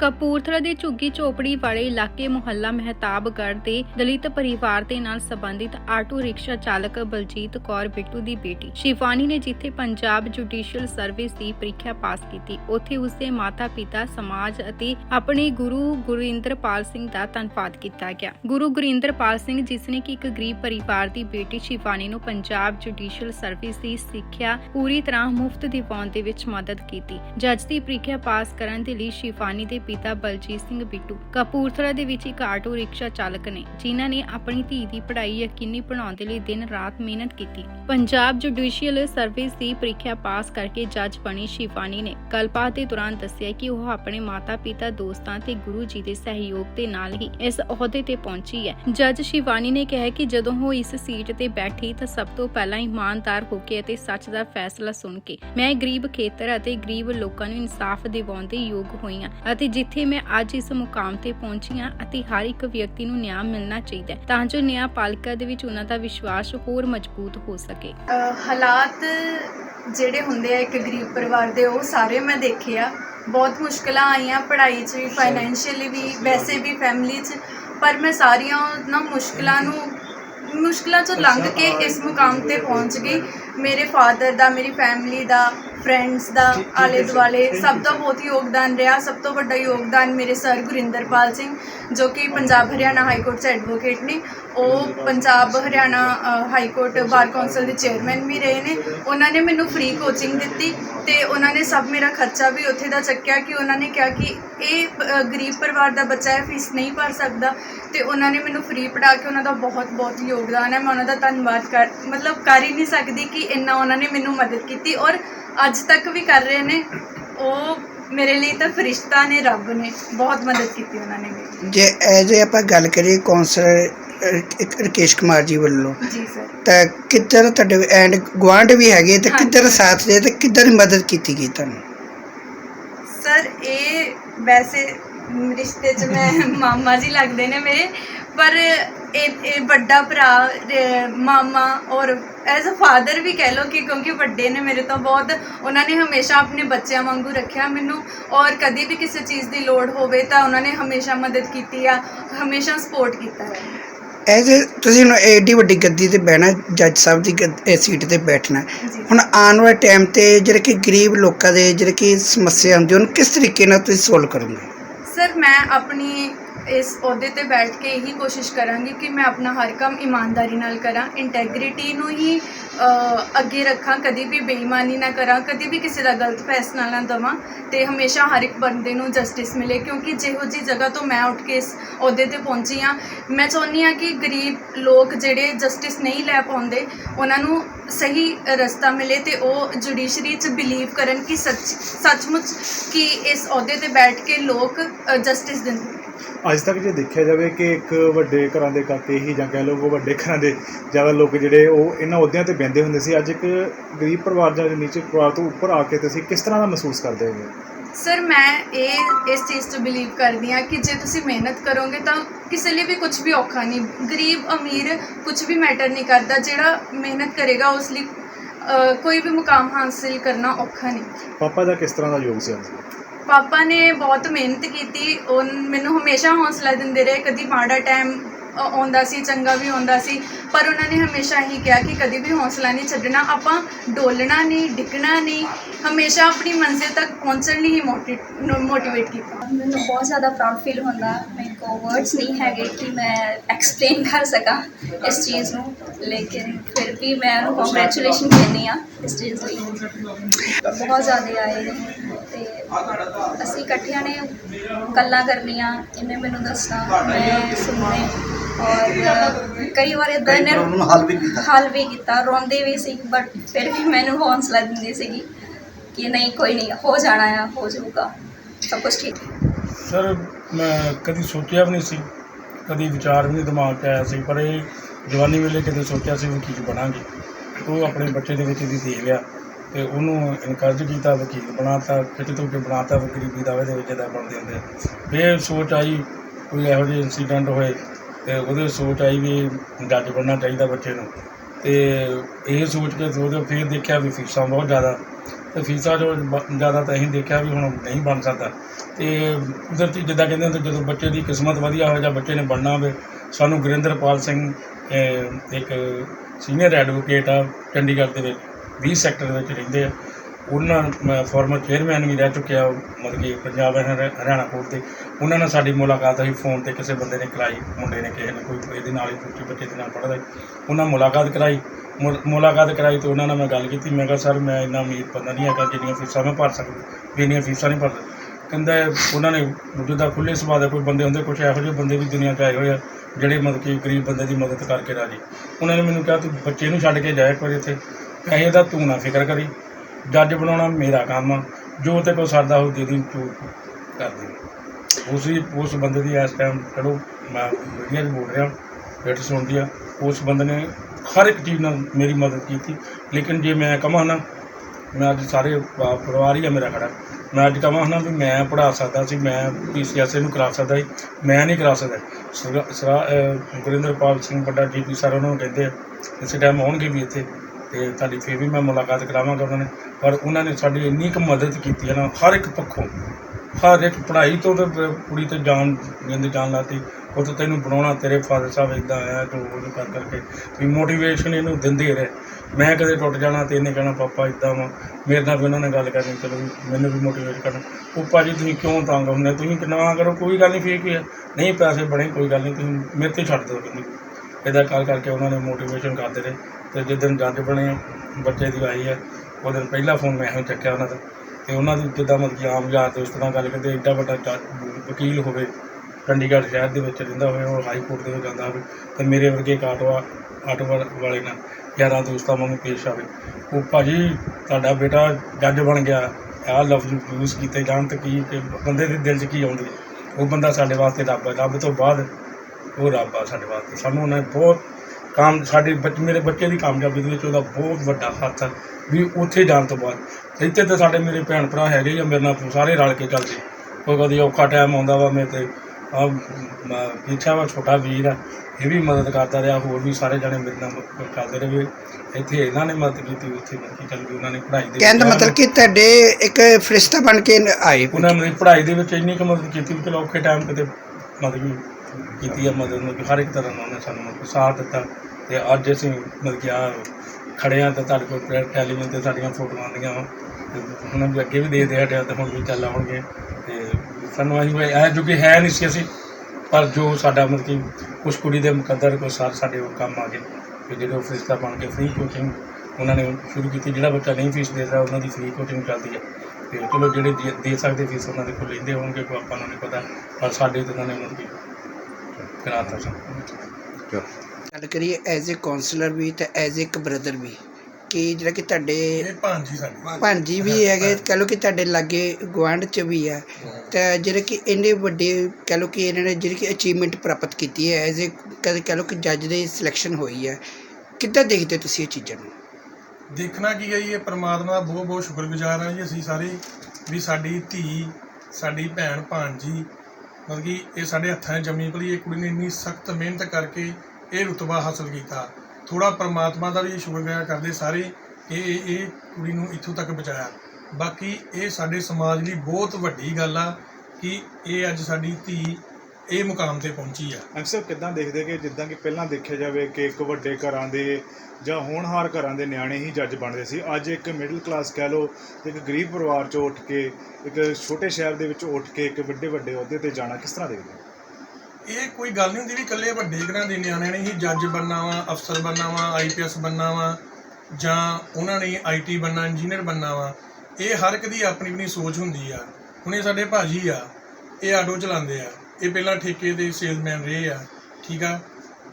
ਕਪੂਰਥਲਾ ਦੇ ਝੁੱਗੀ ਝੋਪੜੀ ਵਾਲੇ ਇਲਾਕੇ ਮੁਹੱਲਾ ਮਹਿਤਾਬਗੜ ਦੇ ਦਲਿਤ ਪਰਿਵਾਰ ਦੇ ਨਾਲ ਸੰਬੰਧਿਤ ਆਟੋ ਰਿਕਸ਼ਾ ਚਾਲਕ ਬਲਜੀਤ ਕੌਰ ਬਿੱਟੂ ਦੀ ਬੇਟੀ ਸ਼ਿਵਾਨੀ ਨੇ ਜਿੱਥੇ ਪੰਜਾਬ ਜੁਡੀਸ਼ੀਅਲ ਸਰਵਿਸ ਦੀ ਪ੍ਰੀਖਿਆ ਪਾਸ ਕੀਤੀ, ਉੱਥੇ ਉਸਦੇ ਮਾਤਾ-ਪਿਤਾ, ਸਮਾਜ ਅਤੇ ਆਪਣੇ ਗੁਰੂ ਗੁਰਿੰਦਰਪਾਲ ਸਿੰਘ ਦਾ ਧੰਨਵਾਦ ਕੀਤਾ ਗਿਆ। ਗੁਰੂ ਗੁਰਿੰਦਰਪਾਲ ਸਿੰਘ ਜਿਸ ਨੇ ਕਿ ਇੱਕ ਗਰੀਬ ਪਰਿਵਾਰ ਦੀ ਬੇਟੀ ਸ਼ਿਵਾਨੀ ਨੂੰ ਪੰਜਾਬ ਜੁਡੀਸ਼ੀਅਲ ਸਰਵਿਸ ਦੀ ਸਿੱਖਿਆ ਪੂਰੀ ਤਰ੍ਹਾਂ ਮੁਫਤ ਦਿਵਾਉਣ ਦੇ ਵਿੱਚ ਮਦਦ ਕੀਤੀ, ਜੱਜ ਦੀ ਪ੍ਰੀਖਿਆ ਪਾਸ ਕਰਨ ਦੇ ਲਈ ਸ਼ਿਵਾਨੀ ਦੇ ਪਿਤਾ ਬਲਜੀਤ ਸਿੰਘ ਬਿੱਟੂ। ਕਪੂਰਥਲਾ ਦੇ ਵਿੱਚ ਇੱਕ ਆਟੋ ਰਿਕਸ਼ਾ ਚਾਲਕ ਨੇ, ਜਿਨ੍ਹਾਂ ਨੇ ਆਪਣੀ ਧੀ ਦੀ ਪੜ੍ਹਾਈ ਯਕੀਨੀ ਬਣਾਉਣ ਦੇ ਲਈ ਦਿਨ ਰਾਤ ਮਿਹਨਤ ਕੀਤੀ। ਪੰਜਾਬ ਜੁਡੀਸ਼ੀਅਲ ਸਰਵਿਸ ਦੀ ਪ੍ਰੀਖਿਆ ਪਾਸ ਕਰਕੇ ਜੱਜ ਬਣੀ ਸ਼ਿਵਾਨੀ ਨੇ ਗੱਲਬਾਤ ਦੇ ਦੌਰਾਨ ਦੱਸਿਆ ਕਿ ਉਹ ਆਪਣੇ ਮਾਤਾ-ਪਿਤਾ, ਦੋਸਤਾਂ ਤੇ ਗੁਰੂ ਜੀ ਦੇ ਸਹਿਯੋਗ ਦੇ ਨਾਲ ਹੀ ਇਸ ਅਹੁਦੇ ਤੇ ਪਹੁੰਚੀ ਹੈ। ਜੱਜ ਸ਼ਿਵਾਨੀ ਨੇ ਕਿਹਾ ਕਿ ਜਦੋਂ ਉਹ ਇਸ ਸੀਟ ਤੇ ਬੈਠੀ ਤਾਂ ਸਭ ਤੋਂ ਪਹਿਲਾਂ ਇਮਾਨਦਾਰ ਹੋ ਕੇ ਅਤੇ ਸੱਚ ਦਾ ਫੈਸਲਾ ਸੁਣ ਕੇ, ਮੈਂ ਗਰੀਬ ਖੇਤਰ ਅਤੇ ਗਰੀਬ ਲੋਕਾਂ ਨੂੰ ਇਨਸਾਫ ਦਿਵਾਉਣ ਦੇ ਯੋਗ ਹੋਈ ਹਾਂ ਅਤੇ ਜਿੱਥੇ ਮੈਂ ਅੱਜ ਇਸ ਮੁਕਾਮ ਤੇ ਪਹੁੰਚੀ ਹਾਂ ਅਤੇ ਹਰ ਇੱਕ ਵਿਅਕਤੀ ਨੂੰ ਨਿਆਂ ਮਿਲਣਾ ਚਾਹੀਦਾ ਹੈ ਤਾਂ ਜੋ ਨਿਆਂਪਾਲਿਕਾ ਦੇ ਵਿੱਚ ਉਹਨਾਂ ਦਾ ਵਿਸ਼ਵਾਸ ਹੋਰ ਮਜ਼ਬੂਤ ਹੋ ਸਕੇ। ਹਾਲਾਤ ਜਿਹੜੇ ਹੁੰਦੇ ਆ ਇੱਕ ਗਰੀਬ ਪਰਿਵਾਰ ਦੇ ਉਹ ਸਾਰੇ ਮੈਂ ਦੇਖੇ ਆ। ਬਹੁਤ ਮੁਸ਼ਕਲਾਂ ਆਈਆਂ ਪੜ੍ਹਾਈ 'ਚ ਵੀ ਫਾਈਨੈਂਸ਼ੀਅਲੀ ਵੀ ਵੈਸੇ ਵੀ ਫੈਮਿਲੀ 'ਚ। ਪਰ ਮੈਂ ਸਾਰੀਆਂ ਨਾ ਮੁਸ਼ਕਲਾਂ ਨੂੰ ਮੁਸ਼ਕਲਾਂ 'ਚੋਂ ਲੰਘ ਕੇ ਇਸ ਮੁਕਾਮ ਤੇ ਪਹੁੰਚ ਗਈ। ਮੇਰੇ ਫਾਦਰ ਦਾ ਮੇਰੀ ਫੈਮਿਲੀ ਦਾ ਫਰੈਂਡਸ ਦਾ ਆਲੇ ਦੁਆਲੇ ਸਭ ਦਾ ਬਹੁਤ ਯੋਗਦਾਨ ਰਿਹਾ ਸਭ ਤੋਂ ਵੱਡਾ ਯੋਗਦਾਨ ਮੇਰੇ ਸਰ ਗੁਰਿੰਦਰਪਾਲ ਸਿੰਘ ਜੋ ਕਿ ਪੰਜਾਬ ਹਰਿਆਣਾ ਹਾਈ ਕੋਰਟ 'ਚ ਐਡਵੋਕੇਟ ਨੇ। ਉਹ Punjab Haryana high court bar council ਦੇ ਚੇਅਰਮੈਨ ਵੀ ਰਹੇ ਨੇ। ਉਹਨਾਂ ਨੇ ਮੈਨੂੰ ਫ੍ਰੀ ਕੋਚਿੰਗ ਦਿੱਤੀ ਤੇ ਉਹਨਾਂ ਨੇ ਸਭ ਮੇਰਾ ਖਰਚਾ ਵੀ ਉੱਥੇ ਦਾ ਚੱਕਿਆ ਕਿ ਉਹਨਾਂ ਨੇ ਕਿਹਾ ਕਿ ਇਹ ਗਰੀਬ ਪਰਿਵਾਰ ਦਾ ਬੱਚਾ ਹੈ ਫੀਸ ਨਹੀਂ ਭਰ ਸਕਦਾ। ਤੇ ਉਹਨਾਂ ਨੇ ਮੈਨੂੰ ਫ੍ਰੀ ਪੜ੍ਹਾ ਕੇ ਉਹਨਾਂ ਦਾ ਬਹੁਤ ਬਹੁਤ ਯੋਗਦਾਨ ਹੈ। ਮੈਂ ਉਹਨਾਂ ਦਾ ਧੰਨਵਾਦ ਕਰ ਮਤਲਬ ਕਰ ਹੀ ਨਹੀਂ ਸਕਦੀ ਕਿ ਇੰਨਾ ਉਹਨਾਂ ਨੇ ਮੈਨੂੰ ਮਦਦ ਕੀਤੀ ਔਰ ਅੱਜ ਤੱਕ ਵੀ ਕਰ ਰਹੇ ਨੇ। ਉਹ ਮੇਰੇ ਲਈ ਤਾਂ ਫਰਿਸ਼ਤਾ ਨੇ ਰੱਬ ਨੇ। ਬਹੁਤ ਮਦਦ ਕੀਤੀ ਉਹਨਾਂ ਨੇ ਮੇਰੀ। ਜੇ ਐਜ ਆਪਾਂ ਗੱਲ ਕਰੀਏ ਕਾਉਂਸਲਰ ਰਕੇਸ਼ ਕੁਮਾਰ ਜੀ ਵੱਲੋਂ ਜੀ ਸਰ। ਤਾਂ ਕਿੱਧਰ ਤੁਹਾਡੇ ਐਂਡ ਗਵਾਂਢ ਵੀ ਹੈਗੇ ਤੇ ਹਾਂਜੀ। ਕਿੱਧਰ ਸਾਥ ਦੇ ਤੇ ਕਿੱਧਰ ਮਦਦ ਕੀਤੀ ਗਈ ਤੁਹਾਨੂੰ? ਸਰ ਇਹ ਵੈਸੇ ਰਿਸ਼ਤੇ 'ਚ ਮੈਂ ਮਾਮਾ ਜੀ ਲੱਗਦੇ ਨੇ ਮੇਰੇ ਪਰ ਇਹ ਇਹ ਵੱਡਾ ਭਰਾ ਰ- ਮਾਮਾ ਔਰ ਐਜ਼ ਅ ਫਾਦਰ ਵੀ ਕਹਿ ਲਓ ਕਿ ਕਿਉਂਕਿ ਵੱਡੇ ਨੇ ਮੇਰੇ ਤੋਂ ਬਹੁਤ ਉਹਨਾਂ ਨੇ ਹਮੇਸ਼ਾ ਆਪਣੇ ਬੱਚਿਆਂ ਵਾਂਗੂ ਰੱਖਿਆ ਮੈਨੂੰ। ਔਰ ਕਦੀ ਵੀ ਕਿਸੇ ਚੀਜ਼ ਦੀ ਲੋੜ ਹੋਵੇ ਤਾਂ ਉਹਨਾਂ ਨੇ ਹਮੇਸ਼ਾ ਮਦਦ ਕੀਤੀ ਆ ਹਮੇਸ਼ਾ ਸਪੋਰਟ ਕੀਤਾ ਹੈ। ਐਜ ਤੁਸੀਂ ਹੁਣ ਐਡੀ ਵੱਡੀ ਗੱਦੀ ਤੇ ਬਹਿਣਾ ਜੱਜ ਸਾਹਿਬ ਦੀ ਗੱਦ- ਇਹ ਸੀਟ ਤੇ ਬੈਠਣਾ। ਜੀ। ਹੁਣ ਆਉਣ ਵਾਲੇ ਟਾਈਮ ਤੇ ਜਿਹੜੇ ਕਿ ਗਰੀਬ ਲੋਕਾਂ ਦੇ ਜਿਹੜੇ ਕਿ ਸਮੱਸਿਆ ਹੁੰਦੀ ਉਹਨੂੰ ਕਿਸ ਤਰੀਕੇ ਨਾਲ ਤੁਸੀਂ ਸੋਲਵ ਕਰੋਗੇ? ਸਰ ਮੈਂ ਆਪਣੀ ਇਸ ਅਹੁਦੇ ਤੇ ਬੈਠ ਕੇ ਇਹੀ ਕੋਸ਼ਿਸ਼ ਕਰਾਂਗੀ ਕਿ ਮੈਂ ਆਪਣਾ ਹਰ ਕੰਮ ਇਮਾਨਦਾਰੀ ਨਾਲ ਕਰਾਂ ਇੰਟੈਗ੍ਰਿਟੀ ਨੂੰ ਹੀ ਅੱਗੇ ਰੱਖਾਂ, ਕਦੀ ਵੀ ਬੇਈਮਾਨੀ ਨਾ ਕਰਾਂ, ਕਦੀ ਵੀ ਕਿਸੇ ਦਾ ਗਲਤ ਫੈਸਲਾ ਨਾ ਦਵਾਂ ਤੇ ਹਮੇਸ਼ਾ ਹਰ ਇੱਕ ਬੰਦੇ ਨੂੰ ਜਸਟਿਸ ਮਿਲੇ ਕਿਉਂਕਿ ਜਿਹੋ ਜੀ ਜਗ੍ਹਾ ਤੋਂ ਮੈਂ ਉੱਠ ਕੇ ਇਸ ਅਹੁਦੇ ਤੇ ਪਹੁੰਚੀ ਹਾਂ, ਮੈਂ ਚਾਹੁੰਦੀ ਹਾਂ ਕਿ ਗਰੀਬ ਲੋਕ ਜਿਹੜੇ ਜਸਟਿਸ ਨਹੀਂ ਲੈ ਪਾਉਂਦੇ, ਉਹਨਾਂ ਨੂੰ ਸਹੀ ਰਸਤਾ ਮਿਲੇ ਤੇ ਉਹ ਜੁਡੀਸ਼ਰੀ 'ਚ ਬਿਲੀਵ ਕਰਨ ਕਿ ਸੱਚ, ਸੱਚਮੁੱਚ ਕਿ ਇਸ ਅਹੁਦੇ ਤੇ ਬੈਠ ਕੇ ਲੋਕ ਜਸਟਿਸ ਦਿੰਦੇ। ਅੱਜ ਤੱਕ ਜੇ ਦੇਖਿਆ ਜਾਵੇ ਕਿ ਇੱਕ ਵੱਡੇ ਘਰਾਂ ਦੇ ਕਾਕੇ ਹੀ ਜਾਂ ਕਹਿ ਲਓ ਉਹ ਵੱਡੇ ਘਰਾਂ ਦੇ ਜ਼ਿਆਦਾ ਲੋਕ ਜਿਹੜੇ ਉਹ ਇਹਨਾਂ ਅਹੁਦਿਆਂ ਤੇ ਬਹਿੰਦੇ ਹੁੰਦੇ ਸੀ ਅੱਜ ਇੱਕ ਗਰੀਬ ਪਰਿਵਾਰ ਜਾਂ ਨੀਚੇ ਪਰਿਵਾਰ ਤੋਂ ਉੱਪਰ ਆ ਕੇ ਤੁਸੀਂ ਕਿਸ ਤਰ੍ਹਾਂ ਦਾ ਮਹਿਸੂਸ ਕਰਦੇ ਹੋ ਸਰ ਮੈਂ ਇਹ ਇਸ ਚੀਜ਼ 'ਚ ਬਿਲੀਵ ਕਰਦੀ ਹਾਂ ਕਿ ਜੇ ਤੁਸੀਂ ਮਿਹਨਤ ਕਰੋਗੇ ਤਾਂ ਕਿਸੇ ਲਈ ਵੀ ਕੁਝ ਵੀ ਔਖਾ ਨਹੀਂ। ਗਰੀਬ ਅਮੀਰ ਕੁਝ ਵੀ ਮੈਟਰ ਨਹੀਂ ਕਰਦਾ ਜਿਹੜਾ ਮਿਹਨਤ ਕਰੇਗਾ ਉਸ ਲਈ ਕੋਈ ਵੀ ਮੁਕਾਮ ਹਾਸਿਲ ਕਰਨਾ ਔਖਾ ਨਹੀਂ। ਪਾਪਾ ਦਾ ਕਿਸ ਤਰ੍ਹਾਂ ਦਾ ਯੋਗਦਾਨ ਸੀ ਪਾਪਾ ਨੇ ਬਹੁਤ ਮਿਹਨਤ ਕੀਤੀ, ਉਹ ਮੈਨੂੰ ਹਮੇਸ਼ਾ ਹੌਸਲਾ ਦਿੰਦੇ ਰਹੇ, ਕਦੀ ਮਾੜਾ ਟਾਈਮ ਆਉਂਦਾ ਸੀ, ਚੰਗਾ ਵੀ ਆਉਂਦਾ ਸੀ, ਪਰ ਉਹਨਾਂ ਨੇ ਹਮੇਸ਼ਾ ਹੀ ਕਿਹਾ ਕਿ ਕਦੀ ਵੀ ਹੌਸਲਾ ਨਹੀਂ ਛੱਡਣਾ, ਆਪਾਂ ਡੋਲਣਾ ਨਹੀਂ, ਡਿੱਗਣਾ ਨਹੀਂ, ਹਮੇਸ਼ਾ ਆਪਣੀ ਮੰਜ਼ਿਲ ਤੱਕ ਪਹੁੰਚਣ ਲਈ ਹੀ ਮੋਟੀਵੇਟ ਕੀਤਾ। ਮੈਨੂੰ ਬਹੁਤ ਜ਼ਿਆਦਾ ਪ੍ਰਾਊਡ ਫੀਲ ਹੁੰਦਾ, ਮੇਰੇ ਕੋਲ ਵਰਡਸ ਨਹੀਂ ਹੈਗੇ ਕਿ ਮੈਂ ਐਕਸਪਲੇਨ ਕਰ ਸਕਾਂ ਇਸ ਚੀਜ਼ ਨੂੰ, ਲੇਕਿਨ ਫਿਰ ਵੀ ਮੈਂ ਉਹਨੂੰ ਕੰਗ੍ਰੈਚੁਲੇਸ਼ਨ ਕਹਿੰਦੀ ਆ ਇਸ ਚੀਜ਼ ਲਈ। ਬਹੁਤ ਜ਼ਿਆਦਾ ਆਏ। ਅਸੀਂ ਇਕੱਠਿਆਂ ਨੇ ਗੱਲਾਂ ਕਰਨੀਆਂ ਇਹਨੇ ਮੈਨੂੰ ਦੱਸਣਾ ਮੈਂ ਸੁਣਨੇ ਔਰ ਕਈ ਵਾਰ ਇਦਾਂ ਇਹਨੇ ਹੱਲ ਵੀ ਕੀਤਾ। ਹੱਲ ਵੀ ਕੀਤਾ ਰੋਂਦੇ ਵੀ ਸੀ ਬਟ ਫਿਰ ਵੀ ਮੈਨੂੰ ਹੌਸਲਾ ਦਿੰਦੀ ਸੀਗੀ ਕਿ ਨਹੀਂ ਕੋਈ ਨਹੀਂ ਹੋ ਜਾਣਾ ਆ ਹੋ ਜਾਊਗਾ ਸਭ ਕੁਝ ਠੀਕ ਸਰ ਮੈਂ ਕਦੀ ਸੋਚਿਆ ਵੀ ਨਹੀਂ ਸੀ ਕਦੀ ਵਿਚਾਰ ਵੀ ਨਹੀਂ ਦਿਮਾਗ 'ਚ ਆਇਆ ਸੀ ਪਰ ਇਹ ਜਵਾਨੀ ਵੇਲੇ ਕਿਤੇ ਸੋਚਿਆ ਸੀ ਵਕੀਲ ਬਣਾਂਗੇ ਉਹ ਆਪਣੇ ਬੱਚੇ ਦੇ ਵਿੱਚ ਵੀ ਦੇਖ ਲਿਆ। ਅਤੇ ਉਹਨੂੰ ਇਨਕਰਜ ਕੀਤਾ, ਵਕੀਲ ਬਣਾਤਾ, ਖਿੱਚ ਤੋਂ ਕੇ ਬਣਾਤਾ ਗਰੀਬੀ ਦਾਅਵੇ ਦੇ ਵਿੱਚ ਦਾ ਬਣਦੇ ਹੁੰਦੇ ਫਿਰ ਸੋਚ ਆਈ, ਕੋਈ ਇਹੋ ਜਿਹੇ ਇਨਸੀਡੈਂਟ ਹੋਏ ਤੇ ਉਹਦੇ ਸੋਚ ਆਈ ਵੀ ਜੱਜ ਬਣਨਾ ਚਾਹੀਦਾ ਬੱਚੇ ਨੂੰ। ਤੇ ਇਹ ਸੋਚ ਕੇ ਉਹਦੇ ਫਿਰ ਦੇਖਿਆ ਵੀ ਫੀਸਾਂ ਬਹੁਤ ਜ਼ਿਆਦਾ। ਤੇ ਫੀਸਾਂ ਜੋ ਜ਼ਿਆਦਾ ਤਾਂ ਅਸੀਂ ਦੇਖਿਆ ਵੀ ਹੁਣ ਨਹੀਂ ਬਣ ਸਕਦਾ। ਤੇ ਕੁਦਰਤੀ ਜਿੱਦਾਂ ਕਹਿੰਦੇ ਹੁੰਦੇ, ਜਦੋਂ ਬੱਚੇ ਦੀ ਕਿਸਮਤ ਵਧੀਆ ਹੋਵੇ ਜਾਂ ਬੱਚੇ ਨੇ ਬਣਨਾ ਹੋਵੇ, ਸਾਨੂੰ ਗੁਰਿੰਦਰਪਾਲ ਸਿੰਘ ਇੱਕ ਸੀਨੀਅਰ ਐਡਵੋਕੇਟ ਆ ਚੰਡੀਗੜ੍ਹ ਦੇ ਵਿੱਚ 20 ਸੈਕਟਰ ਦੇ ਵਿੱਚ ਰਹਿੰਦੇ ਆ। ਉਹਨਾਂ ਫਾਰਮਰ ਚੇਅਰਮੈਨ ਵੀ ਰਹਿ ਚੁੱਕਿਆ, ਮਤਲਬ ਕਿ ਪੰਜਾਬ ਹਰਿਆਣਾ ਕੋਰਟ ਦੇ ਉਹਨਾਂ ਨਾਲ ਸਾਡੀ ਮੁਲਾਕਾਤ ਹੋਈ ਫੋਨ ਤੇ ਕਿਸੇ ਬੰਦੇ ਨੇ ਕਰਾਈ, ਮੁੰਡੇ ਨੇ ਕਿਸੇ ਨੇ ਕੋਈ ਇਹਦੇ ਨਾਲ ਹੀ ਦੂਜੇ ਬੱਚੇ ਦੇ ਨਾਲ ਪੜ੍ਹਦਾ। ਉਹਨਾਂ ਮੁਲਾਕਾਤ ਕਰਾਈ। ਮੁਲ- ਮੁਲਾਕਾਤ ਕਰਾਈ ਤੇ ਉਹਨਾਂ ਨਾਲ ਮੈਂ ਗੱਲ ਕੀਤੀ। ਮੈਂ ਕਿਹਾ, ਸਰ, ਮੈਂ ਇੰਨਾ ਉਮੀਦ ਪਤਾ ਨਹੀਂ ਹੈਗਾ ਜਿੰਨੀਆਂ ਫੀਸਾਂ ਮੈਂ ਭਰ ਸਕਦਾ, ਜਿੰਨੀਆਂ ਫੀਸਾਂ ਨਹੀਂ ਭਰ ਸਕਦਾ ਕਹਿੰਦਾ, ਉਹਨਾਂ ਨੇ ਜਿੱਦਾਂ ਖੁੱਲੇ ਸੁਭਾਅ ਦੇ ਕੋਈ ਬੰਦੇ ਹੁੰਦੇ ਕੁਝ ਇਹੋ ਜਿਹੇ ਬੰਦੇ ਵੀ ਦੁਨੀਆ 'ਚ ਆਏ ਹੋਏ ਆ, ਜਿਹੜੇ ਮਤਲਬ ਕਿ ਗਰੀਬ ਬੰਦੇ ਦੀ ਮਦਦ ਕਰਕੇ ਰਾਜੀ। ਉਹਨਾਂ ਨੇ ਮੈਨੂੰ ਕਿਹਾ, ਤੂੰ ਬੱਚੇ ਨੂੰ ਛੱਡ ਕੇ ਜਾਇਆ ਕਰ ਇੱਥੇ। ਪੈਸੇ ਦਾ ਤੂੰ ਨਾ ਫਿਕਰ ਕਰੀ। ਜੱਜ ਬਣਾਉਣਾ ਮੇਰਾ ਕੰਮ ਆ। ਜੋ ਤੇ ਕੋ ਸਰਦਾ ਹੋ ਦੇ ਦੀ, ਤੂੰ ਕਰ ਦੇ। ਉਸੇ ਉਸ ਬੰਦੇ ਦੀ ਇਸ ਟਾਈਮ ਚਲੋ, ਮੈਂ ਮੀਡੀਆ 'ਚ ਬੋਲ ਰਿਹਾ। ਬੈਠ ਸੁਣਦੀ ਆ। ਉਸ ਬੰਦੇ ਨੇ ਹਰ ਇੱਕ ਚੀਜ਼ ਨਾਲ ਮੇਰੀ ਮਦਦ ਕੀਤੀ। ਲੇਕਿਨ ਜੇ ਮੈਂ ਕਹਾਂ ਨਾ, ਮੈਂ ਅੱਜ ਸਾਰੇ ਪਰਿਵਾਰ ਹੀ ਆ ਮੇਰਾ ਖੜਾ। ਮੈਂ ਅੱਜ ਕਹਾਂ ਨਾ ਵੀ ਮੈਂ ਪੜ੍ਹਾ ਸਕਦਾ ਸੀ, ਮੈਂ ਪੀਸੀਐਸਏ ਨੂੰ ਕਰਾ ਸਕਦਾ ਸੀ, ਮੈਂ ਨਹੀਂ ਕਰਾ ਸਕਦਾ। ਸਰਾ ਗੁਰਿੰਦਰਪਾਲ ਸਿੰਘ ਵੱਡਾ ਜੀਪੀ ਸਰ ਉਹਨਾਂ ਨੂੰ ਕਹਿੰਦੇ ਆ, ਇਸੇ ਟਾਈਮ ਆਉਣਗੇ ਵੀ ਇੱਥੇ। ਤੇ ਤੁਹਾਡੀ ਫੇਰ ਵੀ ਮੈਂ ਮੁਲਾਕਾਤ ਕਰਾਵਾਂਗਾ ਉਹਨਾਂ ਨੇ ਪਰ ਉਹਨਾਂ ਨੇ ਸਾਡੀ ਇੰਨੀ ਕੁ ਮਦਦ ਕੀਤੀ ਹੈ ਨਾ, ਹਰ ਇੱਕ ਪੱਖੋਂ, ਹਰ ਇੱਕ ਪੜ੍ਹਾਈ ਤੋਂ ਤੇ ਕੁੜੀ ਤੇ ਜਾਨ ਜਿੰਦ ਜਾਨ ਲਾਤੀ ਉਹ ਤਾਂ ਤੈਨੂੰ ਬਣਾਉਣਾ, ਤੇਰੇ ਫਾਦਰ ਸਾਹਿਬ ਇਦਾਂ ਆਇਆ ਤੂੰ ਉਹ ਕਰ ਕਰਕੇ। ਵੀ ਮੋਟੀਵੇਸ਼ਨ ਇਹਨੂੰ ਦਿੰਦੇ ਰਹੇ। ਮੈਂ ਕਦੇ ਟੁੱਟ ਜਾਣਾ ਤੇ ਇਹਨੇ ਕਹਿਣਾ, ਪਾਪਾ ਇਦਾਂ ਵਾ। ਮੇਰੇ ਨਾਲ ਵੀ ਉਹਨਾਂ ਨੇ ਗੱਲ ਕਰਨੀ, ਚਲੋ ਮੈਨੂੰ ਵੀ ਮੋਟੀਵੇਟ ਕਰਨਾ। ਉਹ ਜੀ ਤੁਸੀਂ ਕਿਉਂ ਤੰਗ ਹੁੰਦੇ ਤੁਸੀਂ ਕਿੰਨਾ ਕਰੋ, ਕੋਈ ਗੱਲ ਨਹੀਂ ਫੇਕ ਹੀ? ਆ ਨਹੀਂ, ਪੈਸੇ ਬਣੇ, ਕੋਈ ਗੱਲ ਨਹੀਂ, ਤੁਸੀਂ ਮੇਰੇ ਤੇ ਛੱਡ ਦਿਓ ਕਹਿੰਦੀ ਇਹਦਾ ਕਰ ਕਰਕੇ ਉਹਨਾਂ ਨੇ ਮੋਟੀਵੇਸ਼ਨ ਕਰਦੇ ਰਹੇ ਤੇ ਜਿਸ ਦਿਨ ਜੱਜ ਬਣੇ, ਬੱਚੇ ਦੀ ਆਈ ਹੈ, ਉਹ ਦਿਨ ਪਹਿਲਾ ਫੋਨ ਮੈਂ ਹੀ ਚੱਕਿਆ ਉਹਨਾਂ ਦਾ ਤੇ ਉਹਨਾਂ ਦੀ ਜਿੱਦਾਂ ਮਤਲਬ ਕਿ ਆਮ ਯਾਰ ਦੋਸਤ ਨਾਲ ਗੱਲ ਕਰਦੇ ਐਡਾ ਵੱਡਾ ਵਕੀਲ ਹੋਵੇ, ਚੰਡੀਗੜ੍ਹ ਸ਼ਹਿਰ ਦੇ ਵਿੱਚ ਰਹਿੰਦਾ ਹੋਵੇ ਉਹ ਹਾਈ ਕੋਰਟ ਦੇ ਵਿੱਚ ਜਾਂਦਾ ਹੋਵੇ ਤੇ ਮੇਰੇ ਵਰਗੇ ਇੱਕ ਆਟੋ ਆਟੋ ਵਾਲੇ ਨਾਲ ਯਾਰਾਂ ਦੋਸਤਾਂ ਵਾਂਗੂ ਪੇਸ਼ ਆਵੇ। ਉਹ ਭਾਜੀ ਤੁਹਾਡਾ ਬੇਟਾ ਜੱਜ ਬਣ ਗਿਆ, ਆਹ ਲਫ਼ਜ਼ ਯੂਜ਼ ਕੀਤੇ ਜਾਣ ਤੇ ਕੀ ਬੰਦੇ ਦੇ ਦਿਲ 'ਚ ਕੀ ਆਉਂਦੀ ਉਹ ਬੰਦਾ ਸਾਡੇ ਵਾਸਤੇ ਰੱਬ ਹੈ, ਰੱਬ ਤੋਂ ਬਾਅਦ ਉਹ ਰੱਬ ਆ ਸਾਡੇ ਵਾਸਤੇ। ਸਾਨੂੰ ਉਹਨੇ ਬਹੁਤ ਕੰਮ ਸਾਡੇ ਬੱਚ ਮੇਰੇ ਬੱਚੇ ਦੀ ਕਾਮਯਾਬੀ ਦੇ ਵਿੱਚ ਉਹਦਾ ਬਹੁਤ ਵੱਡਾ ਹੱਥ ਆ। ਵੀ ਉੱਥੇ ਜਾਣ ਤੋਂ ਬਾਅਦ ਇੱਥੇ ਤਾਂ ਸਾਡੇ ਮੇਰੇ ਭੈਣ ਭਰਾ ਹੈਗੇ ਹੀ ਆ ਮੇਰੇ ਨਾਲ ਸਾਰੇ ਰਲ ਕੇ ਚੱਲਦੇ। ਕੋਈ ਕਦੀ ਔਖਾ ਟਾਈਮ ਆਉਂਦਾ ਵਾ ਮੇਰੇ ਤੇ ਆ ਪਿੱਛਾ ਵਾ ਛੋਟਾ ਵੀਰ ਆ ਇਹ ਵੀ ਮਦਦ ਕਰਦਾ ਰਿਹਾ ਹੋਰ ਵੀ ਸਾਰੇ ਜਣੇ ਮੇਰੇ ਨਾਲ ਚੱਲਦੇ ਰਹੇ। ਇੱਥੇ ਇਹਨਾਂ ਨੇ ਮਦਦ ਕੀਤੀ ਉੱਥੇ ਮਦਦ ਚੱਲ ਗਈ ਉਹਨਾਂ ਨੇ ਪੜ੍ਹਾਈ ਦੇ ਕਹਿਣ ਦਾ ਵਿੱਚ ਮਤਲਬ ਕਿ ਤੁਹਾਡੇ ਇੱਕ ਫਰਿਸ਼ਤਾ ਬਣ ਕੇ ਆਏ। ਉਹਨਾਂ ਨੇ ਪੜ੍ਹਾਈ ਦੇ ਵਿੱਚ ਇੰਨੀ ਕੁ ਮਦਦ ਕੀਤੀ ਚਲੋ ਔਖੇ ਟਾਈਮ ਕਿਤੇ ਮਦਦ ਵੀ ਕੀਤੀ ਹੈ ਮਦਦ ਨੂੰ ਹਰ ਇੱਕ ਤਰ੍ਹਾਂ ਨਾਲ ਉਹਨੇ ਸਾਨੂੰ ਮਤਲਬ ਸਾਥ ਦਿੱਤਾ ਤੇ ਅੱਜ ਅਸੀਂ ਮਤਲਬ ਕਿ ਆ ਖੜੇ ਆ ਤੇ ਤੁਹਾਡੇ ਕੋਲ ਟੈ- ਟੈਲੀਵਿਜ਼ਨ ਤੇ ਸਾਡੀਆਂ ਫੋਟੋਆਂ ਆਉਂਦੀਆਂ ਵਾ। ਤੇ ਹੁਣ ਵੀ ਅੱਗੇ ਵੀ ਦੇ ਦੇ ਹਟਿਆ ਤੇ ਹੁਣ ਵੀ ਚੱਲ ਆਉਣਗੇ। ਤੇ ਸਾਨੂੰ ਅਸੀਂ ਵੀ ਜੋ ਕਿ ਹੈ ਨਹੀਂ ਸੀ ਅਸੀਂ, ਪਰ ਜੋ ਸਾਡਾ ਮਤਲਬ ਕਿ ਕੁਛ ਕੁੜੀ ਦੇ ਮੁਕੱਦਰ ਕੋ ਸਾਰ ਸਾਡੇ ਉਹ ਕੰਮ ਆ ਗਏ। ਕਿ ਜਿਹੜੇ ਉਹ ਫਰਿਸ਼ਤਾ ਬਣ ਕੇ ਫ੍ਰੀ ਕੋਚਿੰਗ ਉਹਨਾਂ ਨੇ ਸ਼ੁਰੂ ਕੀਤੀ, ਜਿਹੜਾ ਬੱਚਾ ਨਹੀਂ ਫੀਸ ਦੇ ਸਕਦਾ, ਉਹਨਾਂ ਦੀ ਫ੍ਰੀ ਕੋਚਿੰਗ ਚੱਲਦੀ ਹੈ ਤੇ ਚਲੋ ਜਿਹੜੇ ਦੇ- ਦੇ ਸਕਦੇ ਫੀਸ ਉਹਨਾਂ ਦੇ ਕੋਲ ਲੈਂਦੇ ਹੋਣਗੇ, ਕੋਈ ਆਪਾਂ ਨੂੰ ਨਹੀਂ ਪਤਾ, ਪਰ ਸਾਡੇ ਤੇ ਉਹਨਾਂ ਨੇ ਮਤਲਬ ਕਿ ਕਰਾਤਾ ਸਭ ਗੱਲ ਕਰੀਏ ਐਜ਼ ਅ ਕਾਉਂਸਲਰ ਵੀ ਤੇ ਐਜ਼ ਇੱਕ ਬ੍ਰਦਰ ਵੀ ਕਿ ਜਿਹੜਾ ਕਿ ਤੁਹਾਡੇ ਇਹ ਭਾਂਜੀ ਭਾਂਜੀ ਵੀ ਹੈਗੇ ਕਹ ਲਓ ਕਿ ਤੁਹਾਡੇ ਲਾਗੇ ਗੁਆਂਢ ਚ ਵੀ ਹੈ ਤੇ ਜਿਹੜੇ ਕਿ ਇੰਨੇ ਵੱਡੇ ਕਹ ਲਓ ਕਿ ਇਹਨਾਂ ਨੇ ਜਿਹੜੀ ਕਿ ਅਚੀਵਮੈਂਟ ਪ੍ਰਾਪਤ ਕੀਤੀ ਹੈ ਐਜ਼ ਅ ਕਹ ਲਓ ਕਿ ਜੱਜ ਦੀ ਸਿਲੈਕਸ਼ਨ ਹੋਈ ਹੈ ਕਿੱਦਾਂ ਦੇਖਦੇ ਤੁਸੀਂ ਇਹ ਚੀਜ਼ਾਂ ਨੂੰ? ਦੇਖਣਾ ਕੀ ਹੈ ਜੀ ਇਹ ਪ੍ਰਮਾਤਮਾ ਦਾ ਬਹੁਤ ਬਹੁਤ ਸ਼ੁਕਰਗੁਜ਼ਾਰ ਹਾਂ ਜੀ ਅਸੀਂ ਸਾਰੇ ਵੀ ਸਾਡੀ ਧੀ ਸਾਡੀ ਭੈਣ ਭਾਣਜੀ ਮਤਲਬ ਕਿ ਇਹ ਸਾਡੇ ਹੱਥਾਂ 'ਚ ਜੰਮੀ ਪਲੀ ਇਹ ਕੁੜੀ ਨੇ ਇੰਨੀ ਸਖਤ ਮਿਹਨਤ ਕਰਕੇ ਇਹ ਰੁਤਬਾ ਹਾਸਲ ਕੀਤਾ। ਥੋੜਾ ਪਰਮਾਤਮਾ ਦਾ ਵੀ ਸ਼ੁਕਰਗੁਜ਼ਾਰ ਕਰਦੇ ਸਾਰੇ ਕਿ ਇਹ ਇਹ ਕੁੜੀ ਨੂੰ ਇੱਥੋਂ ਤੱਕ ਪਹੁੰਚਾਇਆ। ਬਾਕੀ ਇਹ ਸਾਡੇ ਸਮਾਜ ਲਈ ਬਹੁਤ ਵੱਡੀ ਗੱਲ ਆ ਕਿ ਇਹ ਅੱਜ ਸਾਡੀ ਧੀ ਇਹ ਮੁਕਾਮ ਤੇ ਪਹੁੰਚੀ ਆ। ਅਕਸਰ ਕਿਦਾਂ ਦੇਖਦੇ ਕਿ ਜਿੱਦਾਂ ਕਿ ਪਹਿਲਾਂ ਦੇਖਿਆ ਜਾਵੇ ਕਿ ਇੱਕ ਵੱਡੇ ਘਰਾਂ ਦੇ ਜਾਂ ਹੋਣਹਾਰ ਘਰਾਂ ਦੇ ਨਿਆਣੇ ਹੀ ਜੱਜ ਬਣਦੇ ਸੀ। ਅੱਜ ਇੱਕ ਮਿਡਲ ਕਲਾਸ ਕਹਿ ਲਓ ਇੱਕ ਗਰੀਬ ਪਰਿਵਾਰ ਚੋਂ ਉੱਠ ਕੇ ਇੱਕ ਛੋਟੇ ਸ਼ਹਿਰ ਦੇ ਵਿੱਚ ਉੱਠ ਕੇ ਇੱਕ ਵੱਡੇ ਵੱਡੇ ਅਹੁਦੇ ਤੇ ਜਾਣਾ ਕਿਸ ਤਰ੍ਹਾਂ ਦੇਖਦੇ ਹੋ? ਇਹ ਕੋਈ ਗੱਲ ਨਹੀਂ ਹੁੰਦੀ ਵੀ ਇਕੱਲੇ ਵੱਡੇ ਘਰਾਂ ਦੇ ਨਿਆਣਿਆਂ ਨੇ ਹੀ ਜੱਜ ਬਣਨਾ ਵਾ ਅਫਸਰ ਬਣਨਾ ਵਾ ਆਈਪੀਐਸ ਬਣਨਾ ਵਾ ਜਾਂ ਉਹਨਾਂ ਨੇ ਆਈਟੀ ਬਣਨਾ ਇੰਜੀਨੀਅਰ ਬਣਨਾ ਵਾ। ਇਹ ਹਰ ਇੱਕ ਦੀ ਆਪਣੀ ਆਪਣੀ ਸੋਚ ਹੁੰਦੀ ਆ। ਹੁਣ ਇਹ ਸਾਡੇ ਭਾਜੀ ਆ ਇਹ ਆਟੋ ਚਲਾਉਂਦੇ ਆ। ਇਹ ਪਹਿਲਾਂ ਠੇਕੇ ਦੇ ਸੇਲਸਮੈਨ ਰਹੇ ਆ, ਠੀਕ ਆ?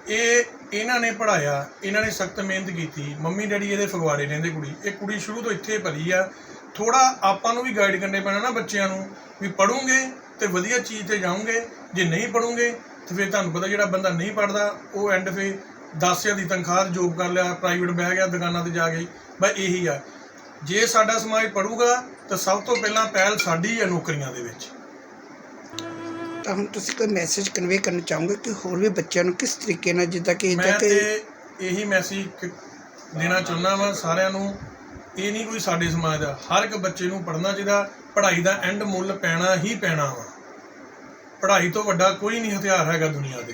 ਇਹ, ਇਹਨਾਂ ਨੇ ਪੜਾਇਆ ਇਹਨਾਂ ਨੇ ਸਖਤ ਮਿਹਨਤ ਕੀਤੀ। ਮੰਮੀ ਡੈਡੀ ਇਹਦੇ ਫਗਵਾੜੇ ਰਹਿੰਦੇ ਕੁੜੀ। ਇਹ ਕੁੜੀ ਸ਼ੁਰੂ ਤੋਂ ਇੱਥੇ ਪਲੀ ਆ। ਥੋੜਾ ਆਪਾਂ ਨੂੰ ਵੀ ਗਾਈਡ ਕਰਨੇ ਪੈਣਾ ਨਾ ਬੱਚਿਆਂ ਨੂੰ, ਵੀ ਪੜੋਗੇ ਤੇ ਵਧੀਆ ਚੀਜ਼ ਤੇ ਜਾਓਗੇ। ਜੇ ਨਹੀਂ ਪੜੋਗੇ ਤੇ ਫਿਰ ਤੁਹਾਨੂੰ ਪਤਾ ਜਿਹੜਾ ਬੰਦਾ ਨਹੀਂ ਪੜਦਾ ਉਹ ਐਂਡ ਫੇ 10000 ਦੀ ਤਨਖਾਹ ਜੋਬ ਕਰ ਲਿਆ ਪ੍ਰਾਈਵੇਟ ਬਹਿ ਗਿਆ, ਦੁਕਾਨਾਂ ਤੇ ਜਾ ਕੇ। ਬਸ ਇਹੀ ਆ। ਜੇ ਸਾਡਾ ਸਮਾਜ ਪੜੂਗਾ ਤਾਂ ਸਭ ਤੋਂ ਪਹਿਲਾਂ ਪਹਿਲ ਸਾਡੀ ਹੈ ਨੌਕਰੀਆਂ ਦੇ ਵਿੱਚ। ਤਾਂ ਹੁਣ ਤੁਸੀਂ ਕੋਈ ਮੈਸੇਜ ਕਨਵੇ ਕਰਨਾ ਚਾਹੋਗੇ ਕਿ ਹੋਰ ਵੀ ਬੱਚਿਆਂ ਨੂੰ ਕਿਸ ਤਰੀਕੇ ਨਾਲ ਜਿੱਦਾਂ ਕਿ ਮੈਂ ਤੇ ਕਿ ਇਹੀ ਮੈਸੇਜ ਦੇਣਾ ਚਾਹੁੰਦਾ ਵਾਂ ਸਾਰਿਆਂ ਨੂੰ ਇਹ ਨਹੀਂ ਕੋਈ ਸਾਡੇ ਸਮਾਜ ਦਾ ਹਰ ਇੱਕ ਬੱਚੇ ਨੂੰ ਪੜ੍ਹਨਾ ਚਾਹੀਦਾ ਪੜ੍ਹਾਈ ਦਾ ਐਂਡ ਮੁੱਲ ਪੈਣਾ ਹੀ ਪੈਣਾ ਵਾ। ਪੜ੍ਹਾਈ ਤੋਂ ਵੱਡਾ ਕੋਈ ਨਹੀਂ ਹਥਿਆਰ ਹੈਗਾ ਦੁਨੀਆ ਤੇ